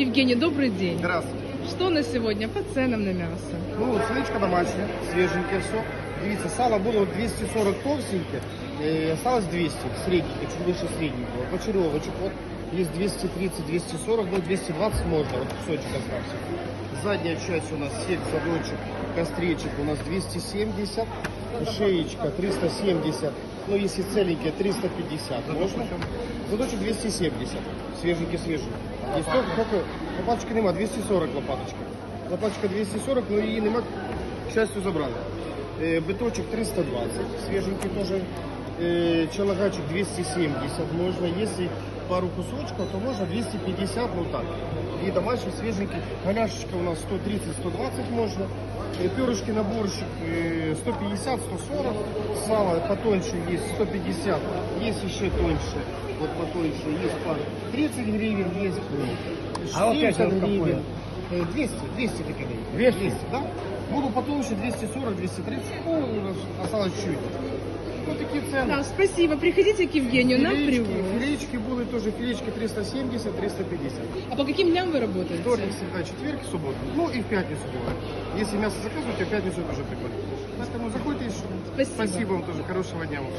Евгений, добрый день. Здравствуйте. Что на сегодня по ценам на мясо? Ну, свиничка домашня, свеженькое все. Дивіться, сало було 240 товстеньке, осталось 200, средненькое, чуть выше средненького. Почеревочек вот, есть 230, 240, ну 220 можно, вот кусочек остался. Задняя часть у нас сеть, задочек, костричек у нас 270, шеечка 370, ну если целенькие 350 можно. Задочек 270, свеженький-свежий. Есть только, только лопаточки нема, 240 лопаточка. Лопаточка 240, но її нема, к счастью, забрали. Е, Биточек 320, свеженький тоже. Е, Челогачик 270 можно. Если пару кусочков, то можно 250, ну так. И домашний свеженький. Голяшечка у нас 130-120 можно. Э, Перышки на борщик э, 150-140. Сало потоньше есть 150. Есть еще тоньше. Вот потоньше есть пара. 30 гривен есть. А вот 70 это вот какое? гривен. Э, 200, 200 такие дают. 200? да? Буду потолще 240, 230. Ну, у нас осталось чуть. Вот такие цены. Да, спасибо. Приходите к Евгению на Филеечки, будут тоже филеечки 370, 350. А по каким дням вы работаете? Вторник, среда, четверг, суббота. Ну и в пятницу бывает. Если мясо заказываете, в пятницу тоже прикольно. Поэтому заходите. Спасибо. Спасибо вам тоже. Хорошего дня вам.